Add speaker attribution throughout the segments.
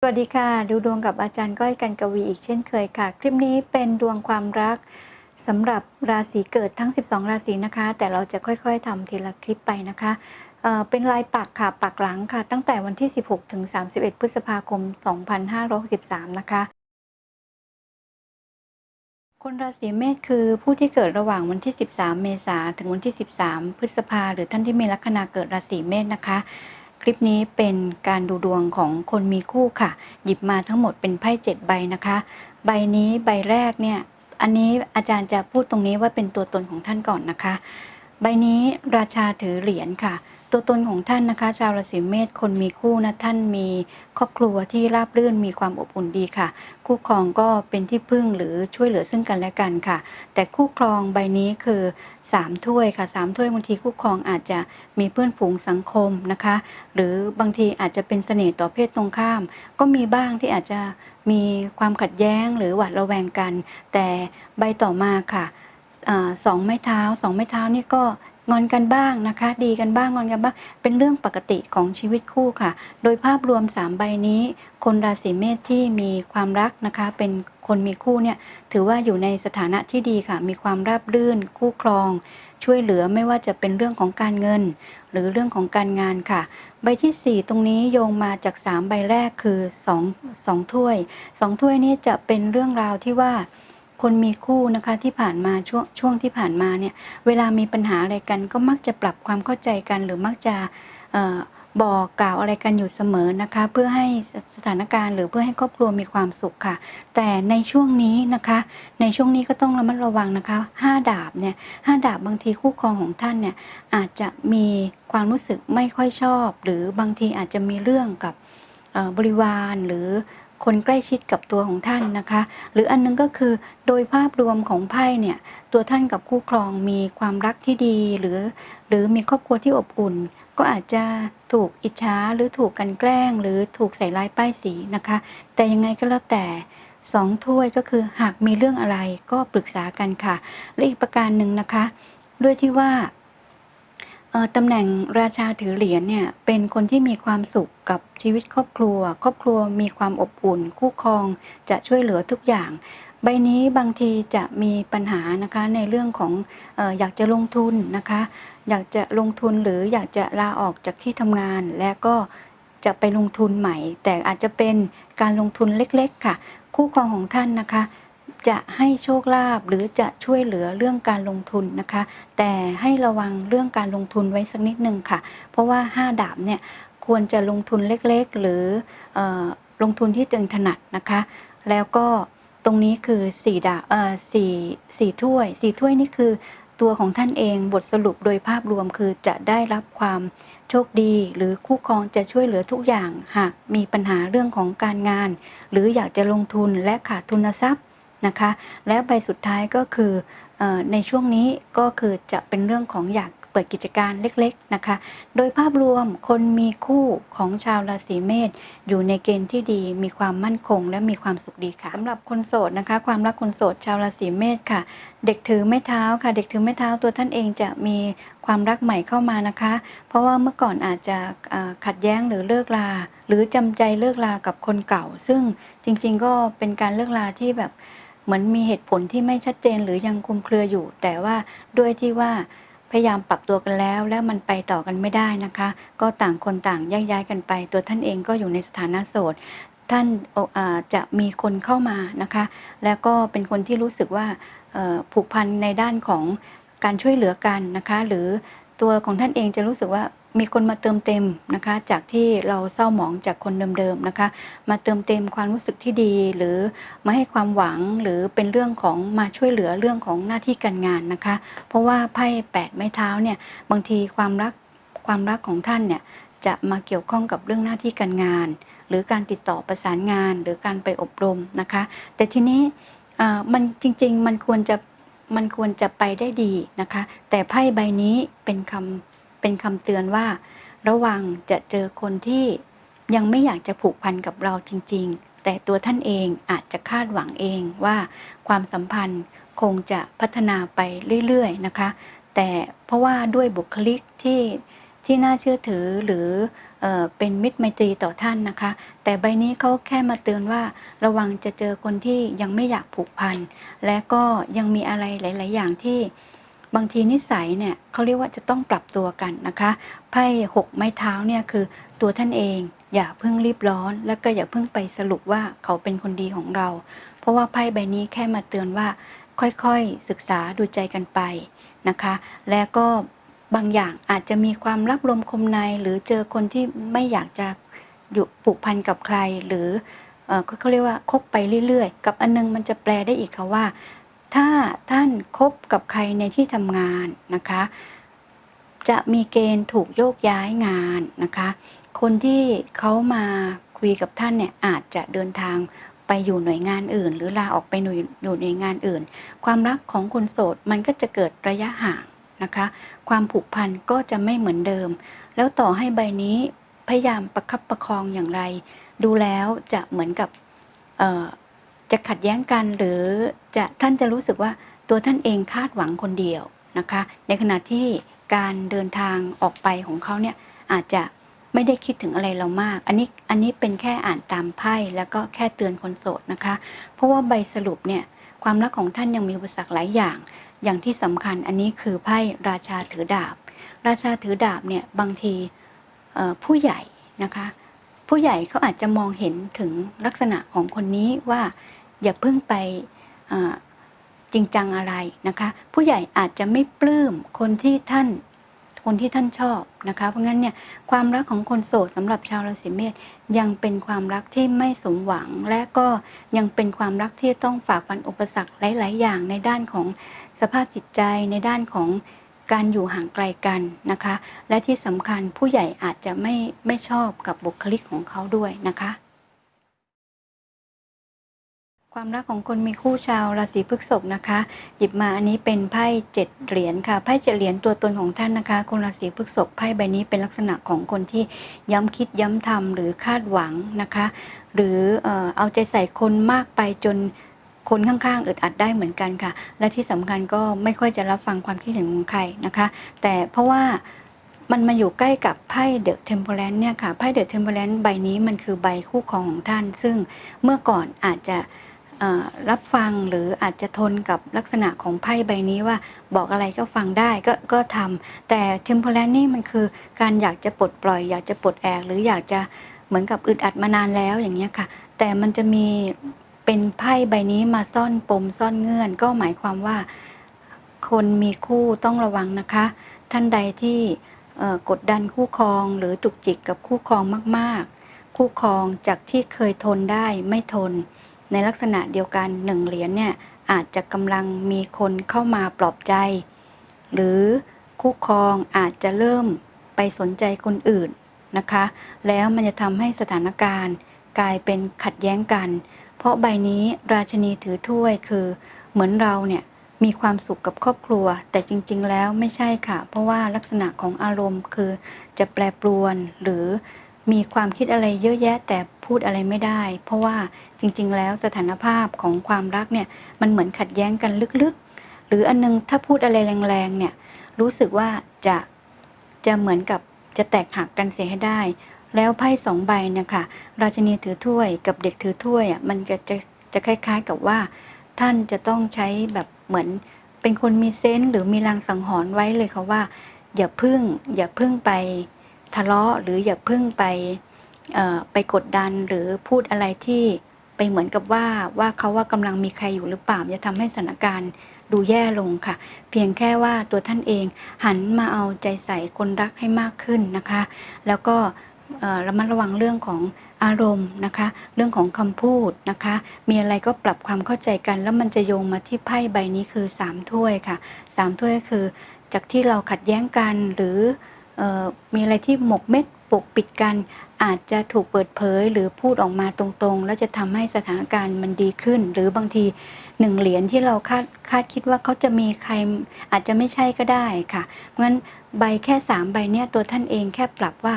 Speaker 1: สวัสดีค่ะ ดูดวงกับอาจารย์ก้อยกันกวีอีกเช่นเคยค่ะ คลิปนี้เป็นดวงความรักสำหรับราศีเกิดทั้ง 12 ราศีนะคะ แต่เราจะค่อยๆทำทีละคลิปไปนะคะเเป็นลายปักค่ะปักหลังค่ะ ตั้งแต่วันที่ 16 ถึง 31 พฤษภาคม 2563 นะคะ คนราศีเมษคือผู้ที่เกิดระหว่างวันที่ 13 เมษาถึงวันที่ 13 พฤษภาหรือท่านที่มีลัคนาเกิดราศีเมษนะคะ ลิปนี้เป็นการดูดวงของคนมีคู่ค่ะ หยิบมาทั้งหมดเป็นไพ่เจ็ดใบนะคะ ใบนี้ใบแรกเนี่ยอันนี้อาจารย์จะพูดตรงนี้ว่าเป็นตัวตนของท่านก่อนนะคะ ใบนี้ราชาถือเหรียญค่ะ ตัวตนของท่านนะคะ ชาวราศีเมษคนมีคู่นะท่านมีครอบครัวที่ราบรื่นมีความอบอุ่นดีค่ะ คู่ครองก็เป็นที่พึ่งหรือช่วยเหลือซึ่งกันและกันค่ะ แต่คู่ครองใบนี้คือสามถ้วยค่ะสามถ้วยบางทีคู่ครองอาจจะมีเพื่อนฝูงสังคมนะคะ หรือบางทีอาจจะเป็นเสน่ห์ต่อเพศตรงข้าม ก็มีบ้างที่อาจจะมีความขัดแย้งหรือหวาดระแวงกัน แต่ใบต่อมาค่ะอาสองไม้เท้าสองไม้เท้านี่ก็ งอนกันบ้างนะคะ ดีกันบ้างงอนกันบ้าง เป็นเรื่องปกติของชีวิตคู่ค่ะ โดยภาพรวม 3 ใบนี้ คนราศีเมษที่มีความรักนะคะ เป็นคนมีคู่เนี่ยถือว่าอยู่ในสถานะที่ดีค่ะ มีความราบรื่น คู่ครอง ช่วยเหลือไม่ว่าจะเป็นเรื่องของการเงิน หรือเรื่องของการงานค่ะ ใบที่ 4 ตรงนี้โยงมาจาก 3 ใบแรกคือ2 2ถ้วย 2 ถ้วยนี้จะเป็นเรื่องราวที่ว่า คนมีคู่นะคะที่ผ่านมาช่วงช่วงที่ผ่านมาเนี่ยเวลามีปัญหาอะไรกัน ก็มักจะปรับความเข้าใจกัน หรือมักจะออบอกกล่าวอะไรกันอยู่เสมอนะคะ เพื่อให้สถานการณ์ หรือเพื่อให้ครอบครัวมีความสุขค่ะ แต่ในช่วงนี้นะคะ ในช่วงนี้ก็ต้องระมัดระวังนะคะห้าดาบเนี่ยห้าดาบบางทีคู่ครองของท่านเนี่ยอาจจะมีความรู้สึกไม่ค่อยชอบ หรือบางทีอาจจะมีเรื่องกับบริวารหรือ คนใกล้ชิดกับตัวของท่านนะคะ หรืออันนึงก็คือโดยภาพรวมของไพ่เนี่ยตัวท่านกับคู่ครองมีความรักที่ดีหรือ หรือมีครอบครัวที่อบอุ่น ก็อาจจะถูกอิจฉาหรือถูกกันแกล้ง หรือถูกใส่ร้ายป้ายสีนะคะ แต่ยังไงก็แล้วแต่สองถ้วยก็คือหากมีเรื่องอะไรก็ปรึกษากันค่ะและอีกประการหนึ่งนะคะ ด้วยที่ว่า ตำแหน่งราชาถือเหรียญเนี่ยเป็นคนที่มีความสุขกับชีวิตครอบครัว ครอบครัวมีความอบอุ่น คู่ครองจะช่วยเหลือทุกอย่าง ใบนี้บางทีจะมีปัญหานะคะในเรื่องของอออยากจะลงทุนนะคะ อยากจะลงทุนหรืออยากจะลาออกจากที่ทำงาน และก็จะไปลงทุนใหม่ แต่อาจจะเป็นการลงทุนเล็กๆค่ะ คู่ครองของท่านนะคะ จะให้โชคลาภหรือจะช่วยเหลือเรื่องการลงทุนนะคะ แต่ให้ระวังเรื่องการลงทุนไว้สักนิดหนึ่งค่ะ เพราะว่าห้าดาบเนี่ยควรจะลงทุนเล็กๆ หรือออลงทุนที่ตัวเองถนัดนะคะ แล้วก็ตรงนี้คือสี่ดาบเอ่อสี่สี่ถ้วยสี่ถ้วยนี่คือตัวของท่านเองบทสรุปโดยภาพรวมคือจะได้รับความโชคดี หรือคู่ครองจะช่วยเหลือทุกอย่าง หากมีปัญหาเรื่องของการงาน หรืออยากจะลงทุนและขาดทุนทรัพย์ นะคะ และใบสุดท้ายก็คืออในช่วงนี้ก็คือจะเป็นเรื่องของอยากเปิดกิจการเล็กๆนะคะ โดยภาพรวมคนมีคู่ของชาวราศีเมษอยู่ในเกณฑ์ที่ดี มีความมั่นคง และมีความสุขดีค่ะสำหรับคนโสดนะคะ ความรักคนโสดชาวราศีเมษค่ะ เด็กถือไม้เท้าค่ะ เด็กถือไม้เท้าตัวท่านเองจะมีความรักใหม่เข้ามานะคะ เพราะว่าเมื่อก่อนอาจจะขัดแย้งหรือเลิกลา หรือจำใจเลิกลากับคนเก่า ซึ่งจริงๆก็เป็นการเลิกลาที่แบบ เหมือนมีเหตุผลที่ไม่ชัดเจนหรือยังคลุมเครืออยู่ แต่ว่าด้วยที่ว่าพยายามปรับตัวกันแล้ว แล้วมันไปต่อกันไม่ได้นะคะ ก็ต่างคนต่างแยกย้ายกันไป ตัวท่านเองก็อยู่ในสถานะโสดท่านจะมีคนเข้ามานะคะ แล้วก็เป็นคนที่รู้สึกว่าผูกพันในด้านของการช่วยเหลือกันนะคะ หรือตัวของท่านเองจะรู้สึกว่า มีคนมาเติมเต็มนะคะ จากที่เราเศร้าหมองจากคนเดิมๆนะคะ มาเติมเต็มความรู้สึกที่ดี หรือมาให้ความหวังหรือเป็นเรื่องของมาช่วยเหลือเรื่องของหน้าที่การงานนะคะ เพราะว่าไพ่แปดไม้เท้าเนี่ยบางทีความรักความรักของท่านเนี่ยจะมาเกี่ยวข้องกับเรื่องหน้าที่การงาน หรือการติดต่อประสานงาน หรือการไปอบรมนะคะ แต่ทีนี้อ่อมันจริง ๆ มันควรจะมันควรจะไปได้ดีนะคะ แต่ไพ่ใบนี้เป็นคำ เป็นคำเตือนว่า ระวังจะเจอคนที่ยังไม่อยากจะผูกพันกับเราจริง ๆ แต่ตัวท่านเองอาจจะคาดหวังเองว่าความสัมพันธ์คงจะพัฒนาไปเรื่อยๆนะคะ แต่เพราะว่าด้วยบุคลิกที่ที่น่าเชื่อถือหรือเออเป็นมิตรไมตรีต่อท่านนะคะ แต่ใบนี้เขาแค่มาเตือนว่า ระวังจะเจอคนที่ยังไม่อยากผูกพันและก็ยังมีอะไรหลาย ๆ อย่างที่ บางทีนิสัยเนี่ยเขาเรียกว่าจะต้องปรับตัวกันนะคะไพ่หกไม้เท้าเนี่ยคือตัวท่านเอง อย่าเพิ่งรีบร้อน แล้วก็อย่าเพิ่งไปสรุปว่าเขาเป็นคนดีของเรา เพราะว่าไพ่ใบนี้แค่มาเตือนว่า ค่อยๆศึกษาดูใจกันไปนะคะ และก็บางอย่างอาจจะมีความรับลมคมในหรือเจอคนที่ไม่อยากจะอยู่ผูกพันกับใครหรือเออเขาเรียกว่าคบไปเรื่อยๆ กับอันนึงมันจะแปลได้อีกค่ะว่า ถ้าท่านคบกับใครในที่ทำงานนะคะ จะมีเกณฑ์ถูกโยกย้ายงานนะคะ คนที่เขามาคุยกับท่านเนี่ยอาจจะเดินทางไปอยู่หน่วยงานอื่น หรือลาออกไปหน่วยอยู่หน่วยงานอื่น ความรักของคนโสดมันก็จะเกิดระยะห่างนะคะ ความผูกพันก็จะไม่เหมือนเดิม แล้วต่อให้ใบนี้พยายามประคับประคองอย่างไร ดูแล้วจะเหมือนกับ จะขัดแย้งกันหรือจะท่านจะรู้สึกว่าตัวท่านเองคาดหวังคนเดียวนะคะ ในขณะที่การเดินทางออกไปของเขาเนี่ยอาจจะไม่ได้คิดถึงอะไรเรามาก อันนี้อันนี้เป็นแค่อ่านตามไพ่แล้วก็แค่เตือนคนโสดนะคะ เพราะว่าใบสรุปเนี่ยความรักของท่านยังมีอุปสรรคหลายอย่าง อย่างที่สำคัญอันนี้คือไพ่ราชาถือดาบ ราชาถือดาบเนี่ยบางทีผู้ใหญ่นะคะ ผู้ใหญ่เขาอาจจะมองเห็นถึงลักษณะของคนนี้ว่า อย่าเพิ่งไปจริงจังอะไรนะคะ ผู้ใหญ่อาจจะไม่ปลื้มคนที่ท่านคนที่ท่านชอบนะคะ เพราะงั้นเนี่ยความรักของคนโสดสำหรับชาวราศีเมษยังเป็นความรักที่ไม่สมหวัง และก็ยังเป็นความรักที่ต้องฝ่าฟันอุปสรรคหลาย ๆ อย่างในด้านของสภาพจิตใจในด้านของการอยู่ห่างไกลกันนะคะ และที่สำคัญผู้ใหญ่อาจจะไม่ไม่ชอบกับบุคลิกของเขาด้วยนะคะ ความรักของคนมีคู่ชาวราศีพฤษภนะคะ หยิบมาอันนี้เป็นไพ่เจ็ดเหรียญค่ะไพ่เจ็ดเหรียญตัวตนของท่านนะคะ คนราศีพฤษภไพ่ใบนี้เป็นลักษณะของคนที่ย้ำคิดย้ำทำหรือคาดหวังนะคะ หรือเอาใจใส่คนมากไปจนคนข้างๆอึดอัดได้เหมือนกันค่ะ และที่สำคัญก็ไม่ค่อยจะรับฟังความคิดเห็นของใครนะคะ แต่เพราะว่ามันมาอยู่ใกล้กับไพ่เดอะเทมเพลนเนี่ยค่ะไพ่เดอะเทมเพลนใบนี้มันคือใบคู่ครองของท่าน ซึ่งเมื่อก่อนอาจจะ รับฟังหรืออาจจะทนกับลักษณะของไพ่ใบนี้ว่าบอกอะไรก็ฟังได้ก็ก็ทำแต่เทมเพลนนี่มันคือการอยากจะปลดปล่อย อยากจะปลดแอกหรืออยากจะเหมือนกับอึดอัดมานานแล้วอย่างเงี้ยค่ะ แต่มันจะมีเป็นไพ่ใบนี้มาซ่อนปมซ่อนเงื่อน ก็หมายความว่า คนมีคู่ต้องระวังนะคะ ท่านใดที่กดดันคู่ครองหรือจุกจิกกับคู่ครองมาก ๆ คู่ครองจากที่เคยทนได้ไม่ทน ในลักษณะเดียวกันหนึ่งเหรียญเนี่ยอาจจะกำลังมีคนเข้ามาปลอบใจ หรือคู่ครองอาจจะเริ่มไปสนใจคนอื่นนะคะ แล้วมันจะทำให้สถานการณ์กลายเป็นขัดแย้งกัน เพราะใบนี้ราชนีถือถ้วยคือ เหมือนเราเนี่ยมีความสุขกับครอบครัว แต่จริง ๆ แล้วไม่ใช่ค่ะ เพราะว่าลักษณะของอารมณ์คือจะแปรปรวนหรือ มีความคิดอะไรเยอะแยะแต่พูดอะไรไม่ได้ เพราะว่าจริง ๆ แล้วสถานภาพของความรักเนี่ยมันเหมือนขัดแย้งกันลึกๆ หรืออันนึงถ้าพูดอะไรแรงๆเนี่ยรู้สึกว่าจะจะเหมือนกับจะแตกหักกันเสียให้ได้ แล้วไพ่สองใบเนี่ยค่ะราชนีถือถ้วยกับเด็กถือถ้วยอะมันจะจะจะคล้าย ๆกับว่า ท่านจะต้องใช้แบบเหมือนเป็นคนมีเซนส์หรือมีลางสังหรณ์ไว้เลยค่ะว่า อย่าพึ่งอย่าพึ่งไป ทะเลาะหรืออย่าพึ่งไปไปกดดันหรือพูดอะไรที่ไปเหมือนกับว่าว่าเขาว่ากำลังมีใครอยู่หรือเปล่าจะทำให้สถานการณ์ดูแย่ลงค่ะ เพียงแค่ว่าตัวท่านเองหันมาเอาใจใส่คนรักให้มากขึ้นนะคะ แล้วก็ระมัดระวังเรื่องของอารมณ์นะคะ เรื่องของคำพูดนะคะ มีอะไรก็ปรับความเข้าใจกัน แล้วมันจะโยงมาที่ไพ่ใบนี้คือสามถ้วยค่ะสามถ้วยก็คือจากที่เราขัดแย้งกันหรือ มีอะไรที่หมกเม็ดปกปิดกัน อาจจะถูกเปิดเผยหรือพูดออกมาตรงๆ แล้วจะทำให้สถานการณ์มันดีขึ้น หรือบางทีหนึ่งเหรียญที่เราคาดคาดคิดว่าเขาจะมีใครอาจจะไม่ใช่ก็ได้ค่ะเพราะฉะนั้นใบแค่สามใบเนี้ยตัวท่านเองแค่ปรับว่า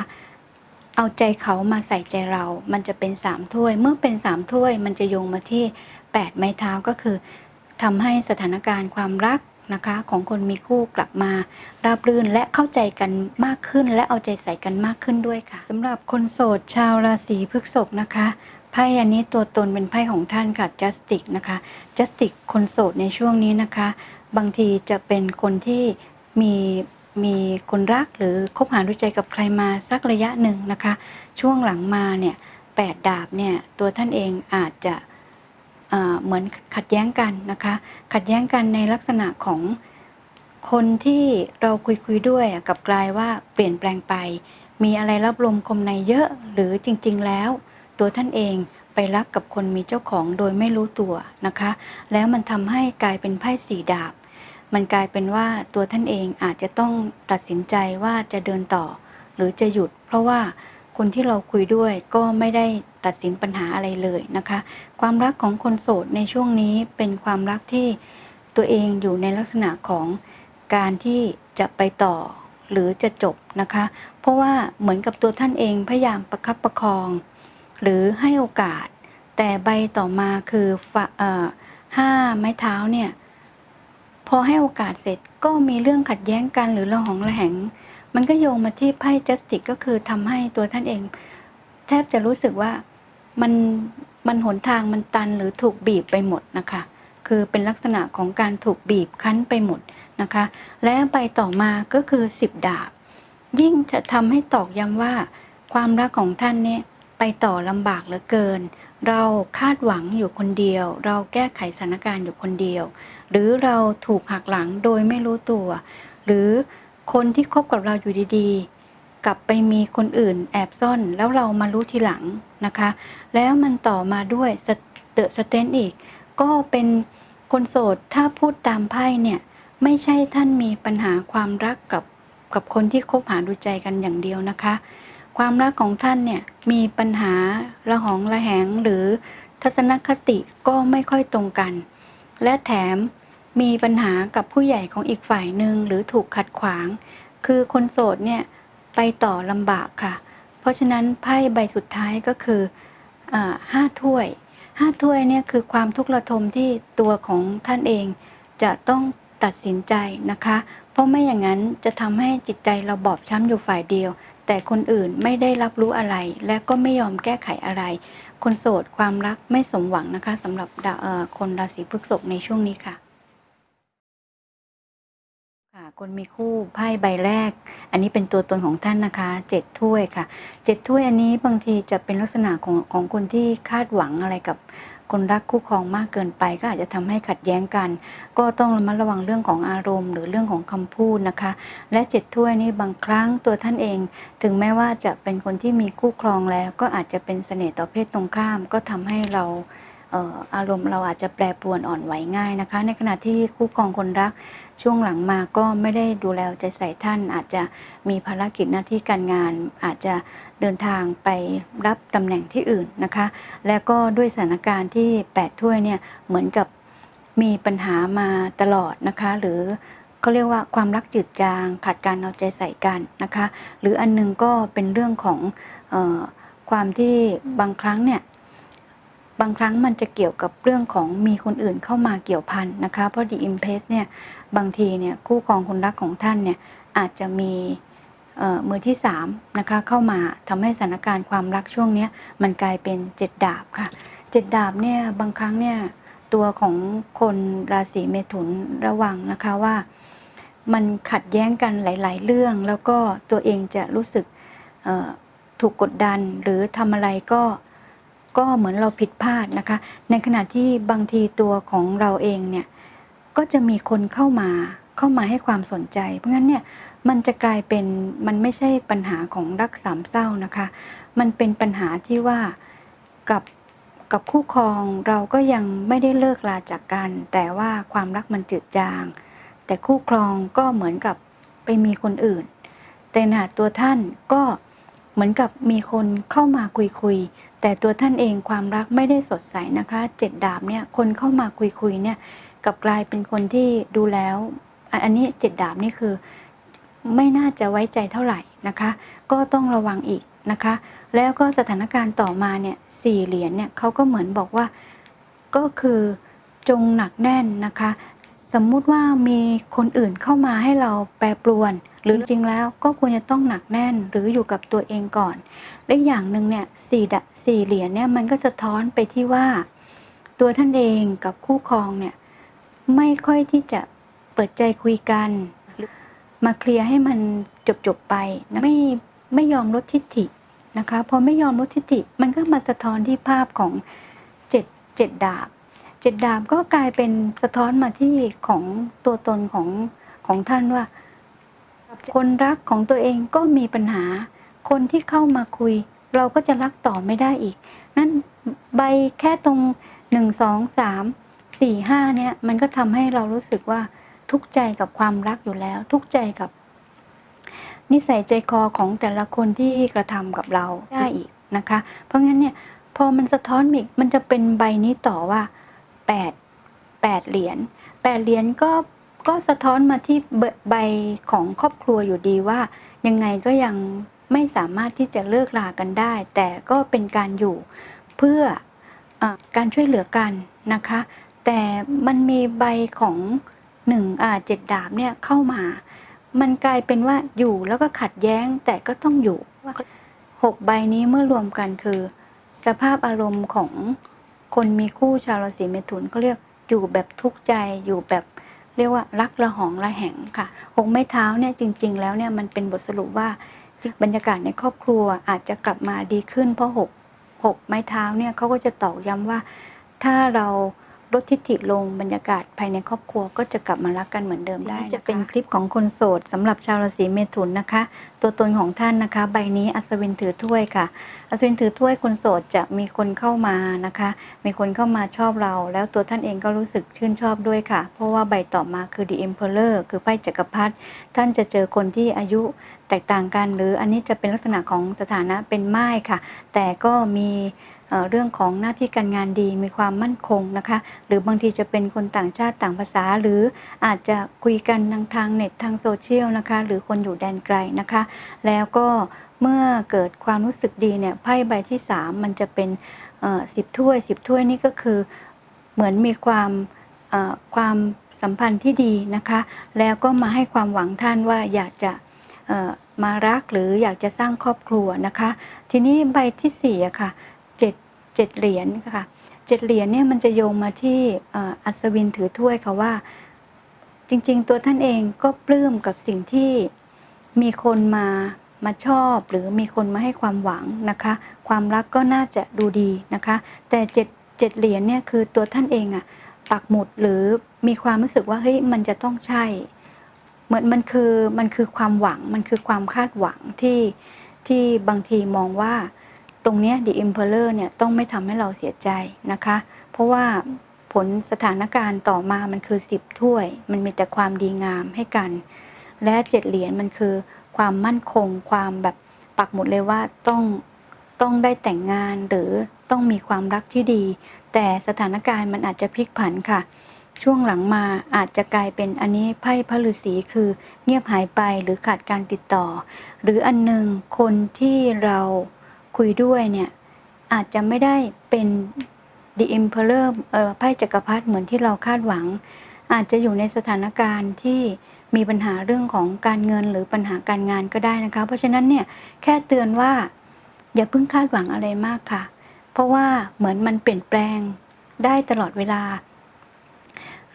Speaker 1: เอาใจเขามาใส่ใจเรา มันจะเป็นสามถ้วย เมื่อเป็นสามถ้วย มันจะโยงมาที่แปดไม้เท้าก็คือทำให้สถานการณ์ความรัก นะคะของคนมีคู่กลับมาราบรื่นและเข้าใจกันมากขึ้น และเอาใจใส่กันมากขึ้นด้วยค่ะสำหรับคนโสดชาวราศีพฤษภนะคะไพ่อันนี้ตัวตนเป็นไพ่ของท่านค่ะ justice นะคะ justice คนโสดในช่วงนี้นะคะ บางทีจะเป็นคนที่มีมีคนรักหรือคบหาดูใจกับใครมาสักระยะหนึ่งนะคะ ช่วงหลังมาเนี่ยแปดดาบเนี่ยตัวท่านเองอาจจะ เหมือนขัดแย้งกันนะคะ ขัดแย้งกันในลักษณะของคนที่เราคุยคุยด้วยกับกลายว่าเปลี่ยนแปลงไป มีอะไรรับลมคมในเยอะหรือจริง ๆ แล้ว ตัวท่านเองไปรักกับคนมีเจ้าของโดยไม่รู้ตัวนะคะ แล้วมันทำให้กลายเป็นไพ่สีดาบ มันกลายเป็นว่าตัวท่านเองอาจจะต้องตัดสินใจว่าจะเดินต่อ หรือจะหยุด เพราะว่า คนที่เราคุยด้วยก็ไม่ได้ตัดสินปัญหาอะไรเลยนะคะ ความรักของคนโสดในช่วงนี้เป็นความรักที่ตัวเองอยู่ในลักษณะของการที่จะไปต่อหรือจะจบนะคะ เพราะว่าเหมือนกับตัวท่านเองพยายามประคับประคอง หรือให้โอกาส แต่ใบต่อมาคือห้าไม้เท้าเนี่ยพอให้โอกาสเสร็จก็มีเรื่องขัดแย้งกันหรือระหองระแหง มันก็โยงมาที่ไพ่ justice ก็คือทำให้ตัวท่านเอง แทบจะรู้สึกว่ามันมันหนทางมันตันหรือถูกบีบไปหมดนะคะ คือเป็นลักษณะของการถูกบีบคั้นไปหมดนะคะ และใบต่อมาก็คือสิบดาบ ยิ่งจะทำให้ตอกย้ำว่า ความรักของท่านเนี่ยไปต่อลำบากเหลือเกิน เราคาดหวังอยู่คนเดียว เราแก้ไขสถานการณ์อยู่คนเดียว หรือเราถูกหักหลังโดยไม่รู้ตัว หรือ คนที่คบกับเราอยู่ดีๆ กลับไปมีคนอื่นแอบซ่อน แล้วเรามารู้ทีหลังนะคะ แล้วมันต่อมาด้วยเดอะสเตนอีก ก็เป็นคนโสดถ้าพูดตามไพ่เนี่ย ไม่ใช่ท่านมีปัญหาความรักกับกับคนที่คบหาดูใจกันอย่างเดียวนะคะ ความรักของท่านเนี่ยมีปัญหาระหองระแหงหรือทัศนคติก็ไม่ค่อยตรงกัน และแถม มีปัญหากับผู้ใหญ่ของอีกฝ่ายหนึ่งหรือถูกขัดขวาง คือคนโสดเนี่ยไปต่อลำบากค่ะ เพราะฉะนั้นไพ่ใบสุดท้ายก็คืออห้าถ้วยห้าถ้วยเนี่ยคือความทุกข์ระทมที่ตัวของท่านเองจะต้องตัดสินใจนะคะ เพราะไม่อย่างนั้นจะทำให้จิตใจเราบอบช้ำอยู่ฝ่ายเดียว แต่คนอื่นไม่ได้รับรู้อะไร และก็ไม่ยอมแก้ไขอะไร คนโสดความรักไม่สมหวังนะคะสำหรับคนราศีพฤษภในช่วงนี้ค่ะ คนมีคู่ไพ่ใบแรก อันนี้เป็นตัวตนของท่านนะคะเจ็ดถ้วยค่ะเจ็ดถ้วยอันนี้บางทีจะเป็นลักษณะของของคนที่คาดหวังอะไรกับคนรักคู่ครองมากเกินไปก็อาจจะทำให้ขัดแย้งกัน ก็ต้องระมัดระวังเรื่องของอารมณ์ หรือเรื่องของคำพูดนะคะ และเจ็ดถ้วยนี้บางครั้งตัวท่านเอง ถึงแม้ว่าจะเป็นคนที่มีคู่ครองแล้ว ก็อาจจะเป็นเสน่ห์ต่อเพศตรงข้าม ก็ทำให้เรา อารมณ์เราอาจจะแปรปรวนอ่อนไหวง่ายนะคะ ในขณะที่คู่ครองคนรักช่วงหลังมาก็ไม่ได้ดูแลใจใส่ท่าน อาจจะมีภารกิจหน้าที่การงาน อาจจะเดินทางไปรับตำแหน่งที่อื่นนะคะ และก็ด้วยสถานการณ์ที่แปดถ้วยเนี่ยเหมือนกับมีปัญหามาตลอดนะคะ หรือเขาเรียกว่าความรักจืดจางขาดการเอาใจใส่กันนะคะ หรืออันหนึงก็เป็นเรื่องของออความที่บางครั้งเนี่ย บางครั้งมันจะเกี่ยวกับเรื่องของมีคนอื่นเข้ามาเกี่ยวพันนะคะเพราะ The Impress เนี่ยบางทีเนี่ยคู่ครองคนรักของท่านเนี่ยอาจจะมีมือที่สามนะคะเข้ามาทำให้สถานการณ์ความรักช่วงนี้มันกลายเป็นเจ็ดดาบค่ะเจ็ดดาบเนี่ยบางครั้งเนี่ยตัวของคนราศีเมถุนระวังนะคะว่า มันขัดแย้งกันหลาย ๆ เรื่อง แล้วก็ตัวเองจะรู้สึกถูกกดดันหรือทำอะไรก็ ก็เหมือนเราผิดพลาดนะคะ ในขณะที่บางทีตัวของเราเองเนี่ยก็จะมีคนเข้ามาเข้ามาให้ความสนใจ เพราะงั้นเนี่ยมันจะกลายเป็นมันไม่ใช่ปัญหาของรักสามเศร้านะคะ มันเป็นปัญหาที่ว่ากับกับคู่ครองเราก็ยังไม่ได้เลิกลาจากกัน แต่ว่าความรักมันจืดจาง แต่คู่ครองก็เหมือนกับไปมีคนอื่น แต่ขณะตัวท่านก็เหมือนกับมีคนเข้ามาคุยคุย แต่ตัวท่านเองความรักไม่ได้สดใสนะคะเจ็ดดาบเนี่ยคนเข้ามาคุยคุยเนี่ยกับกลายเป็นคนที่ดูแล้ว อันนี้เจ็ดดาบนี่คือไม่น่าจะไว้ใจเท่าไหร่นะคะ ก็ต้องระวังอีกนะคะ แล้วก็สถานการณ์ต่อมาเนี่ยสี่เหรียญเนี่ยเขาก็เหมือนบอกว่าก็คือจงหนักแน่นนะคะ สมมุติว่ามีคนอื่นเข้ามาให้เราแปรปรวน หรือจริงแล้วก็ควรจะต้องหนักแน่นหรืออยู่กับตัวเองก่อน และอีกอย่างหนึ่งเนี่ยสี่ดะ สี่เหรียญเนี่ยมันก็สะท้อนไปที่ว่า ตัวท่านเองกับคู่ครองเนี่ยไม่ค่อยที่จะเปิดใจคุยกัน มาเคลียร์ให้มันจบๆไปนะไม่ไม่ยอมลดทิฐินะคะพอไม่ยอมลดทิฐิมันก็มาสะท้อนที่ภาพของเจ็ดเจ็ดดาบเจ็ดดาบก็กลายเป็นสะท้อนมาที่ของตัวตนของของท่านว่า คนรักของตัวเองก็มีปัญหาคนที่เข้ามาคุย เราก็จะรักต่อไม่ได้อีก นั่นใบแค่ตรงหนึ่งสองสามสี่ห้าเนี่ยมันก็ทำให้เรารู้สึกว่าทุกข์ใจกับความรักอยู่แล้ว ทุกข์ใจกับ นิสัยใจคอของแต่ละคนที่กระทำกับเราได้อีกนะคะ เพราะงั้นเนี่ยพอมันสะท้อนอีกมันจะเป็นใบนี้ต่อว่าแปดแปดเหรียญแปดเหรียญก็ก็สะท้อนมาที่ใบใบของครอบครัวอยู่ดีว่า ยังไงก็ยัง ไม่สามารถที่จะเลิกลากันได้ แต่ก็เป็นการอยู่เพื่ออการช่วยเหลือกันนะคะ แต่มันมีใบของหนึ่งเจ็ดดาบเนี่ยเข้ามา มันกลายเป็นว่าอยู่แล้วก็ขัดแย้งแต่ก็ต้องอยู่หกใบนี้เมื่อรวมกันคือ สภาพอารมณ์ของคนมีคู่ชาวราศีเมถุนเขาเรียกอยู่แบบทุกข์ใจอยู่แบบเรียกว่ารักระหองระแหงค่ะหกไม้เท้าเนี่ยจริง ๆ แล้วเนี่ยมันเป็นบทสรุปว่า บรรยากาศในครอบครัวอาจจะกลับมาดีขึ้นเพราะหกหกไม้เท้าเนี่ยเขาก็จะตอกย้ำว่าถ้าเรา ลดทิฐิลงบรรยากาศภายในครอบครัวก็จะกลับมารักกันเหมือนเดิมได้จะเป็นคลิปของคนโสดสำหรับชาวราศีเมถุนนะคะ ตัวตนของท่านนะคะ ใบนี้อัศวินถือถ้วยค่ะ อัศวินถือถ้วยคนโสดจะมีคนเข้ามานะคะ มีคนเข้ามาชอบเรา แล้วตัวท่านเองก็รู้สึกชื่นชอบด้วยค่ะ เพราะว่าใบต่อมาคือ The Emperor คือไพ่จักรพรรดิท่านจะเจอคนที่อายุแตกต่างกัน หรืออันนี้จะเป็นลักษณะของสถานะเป็นไม้ค่ะ แต่ก็มี เรื่องของหน้าที่การงานดีมีความมั่นคงนะคะ หรือบางทีจะเป็นคนต่างชาติต่างภาษา หรืออาจจะคุยกันทางทางเน็ตทางโซเชียลนะคะหรือคนอยู่แดนไกลนะคะ แล้วก็เมื่อเกิดความรู้สึกดีเนี่ยไพ่ใบที่ 3 มันจะเป็นสิบถ้วยสิบถ้วยนี่ก็คือเหมือนมีความความสัมพันธ์ที่ดีนะคะ แล้วก็มาให้ความหวังท่านว่าอยากจะมารักหรืออยากจะสร้างครอบครัวนะคะ ทีนี้ใบที่สี่ะค่ะ เจ็ดเจ็ดเหรียญค่ะเจ็ดเหรียญเนี่ยมันจะโยงมาที่อัศวินถือถ้วยค่ะว่า จริงๆ ตัวท่านเองก็ปลื้มกับสิ่งที่มีคนมามาชอบ หรือมีคนมาให้ความหวังนะคะ ความรักก็น่าจะดูดีนะคะ แต่เจ็ดเจ็ดเหรียญเนี่ยคือตัวท่านเองอะปักหมุดหรือมีความรู้สึกว่าเฮ้ยมันจะต้องใช่เหมือนมันคือมันคือความหวังมันคือความคาดหวังที่ที่บางทีมองว่า ตรงนี้ The Emperor เนี่ยต้องไม่ทำให้เราเสียใจนะคะ เพราะว่าผลสถานการณ์ต่อมามันคือสิบถ้วย มันมีแต่ความดีงามให้กัน และเจ็ดเหรียญมันคือความมั่นคง ความแบบปักหมุดเลยว่าต้องต้องได้แต่งงานหรือต้องมีความรักที่ดี แต่สถานการณ์มันอาจจะพลิกผันค่ะ ช่วงหลังมาอาจจะกลายเป็นอันนี้ไพ่พระฤาษีคือเงียบหายไปหรือขาดการติดต่อ หรืออันหนึ่งคนที่เรา คุยด้วยเนี่ยอาจจะไม่ได้เป็น The Emperor เอ่อไพ่จักรพรรดิเหมือนที่เราคาดหวัง อาจจะอยู่ในสถานการณ์ที่มีปัญหาเรื่องของการเงินหรือปัญหาการงานก็ได้นะคะ เพราะฉะนั้นเนี่ยแค่เตือนว่าอย่าเพิ่งคาดหวังอะไรมากค่ะ เพราะว่าเหมือนมันเปลี่ยนแปลงได้ตลอดเวลา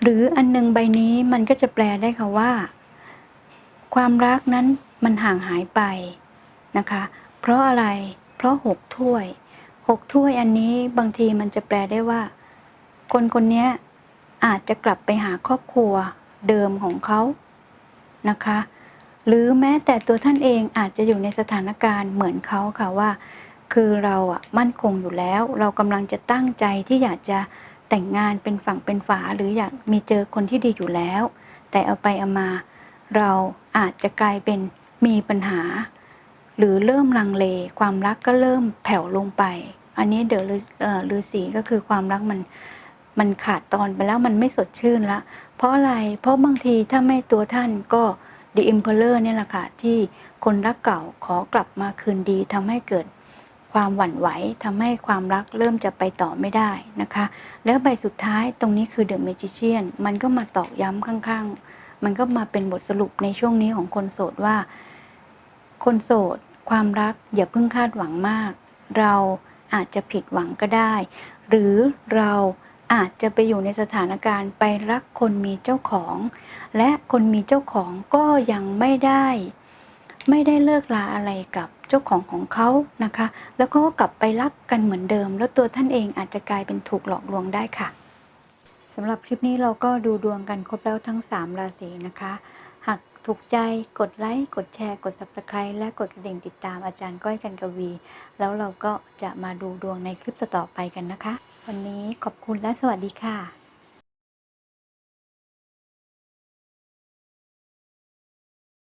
Speaker 1: หรืออันหนึงใบนี้มันก็จะแปลได้ค่ะว่า ความรักนั้นมันห่างหายไปนะคะ เพราะอะไร เพราะหกถ้วยหกถ้วยอันนี้บางทีมันจะแปลได้ว่า คนคนนี้อาจจะกลับไปหาครอบครัวเดิมของเขานะคะ หรือแม้แต่ตัวท่านเองอาจจะอยู่ในสถานการณ์เหมือนเขาค่ะว่า คือเราอะมั่นคงอยู่แล้ว เรากำลังจะตั้งใจที่อยากจะแต่งงานเป็นฝั่งเป็นฝา หรืออยากมีเจอคนที่ดีอยู่แล้ว แต่เอาไปเอามา เราอาจจะกลายเป็นมีปัญหา หรือเริ่มลังเล ความรักก็เริ่มแผ่วลงไป อันนี้เดอะฤาษีก็คือความรักมันมันขาดตอนไปแล้วมันไม่สดชื่นละ เพราะอะไร เพราะบางทีถ้าไม่ตัวท่านก็ The Emperor เนี่ยแหละค่ะที่คนรักเก่าขอกลับมาคืนดีทำให้เกิดความหวั่นไหวทำให้ความรักเริ่มจะไปต่อไม่ได้นะคะ แล้วใบสุดท้ายตรงนี้คือ The Magician มันก็มาตอกย้ำข้างๆ มันก็มาเป็นบทสรุปในช่วงนี้ของคนโสดว่า คนโสด ความรักอย่าเพิ่งคาดหวังมาก เราอาจจะผิดหวังก็ได้ หรือเราอาจจะไปอยู่ในสถานการณ์ไปรักคนมีเจ้าของ และคนมีเจ้าของก็ยังไม่ได้ ไม่ได้เลิกลาอะไรกับเจ้าของของเขานะคะ แล้วก็กลับไปรักกันเหมือนเดิม แล้วตัวท่านเองอาจจะกลายเป็นถูกหลอกลวงได้ค่ะสำหรับคลิปนี้เราก็ดูดวงกันครบแล้วทั้ง 3 ราศีนะคะ ถูกใจกดไลค์กดแชร์กด Subscribe และกดกระดิ่งติดตามอาจารย์ก้อยกันกวี แล้วเราก็จะมาดูดวงในคลิปต่อๆไปกันนะคะ วันนี้ขอบคุณและสวัสดีค่ะ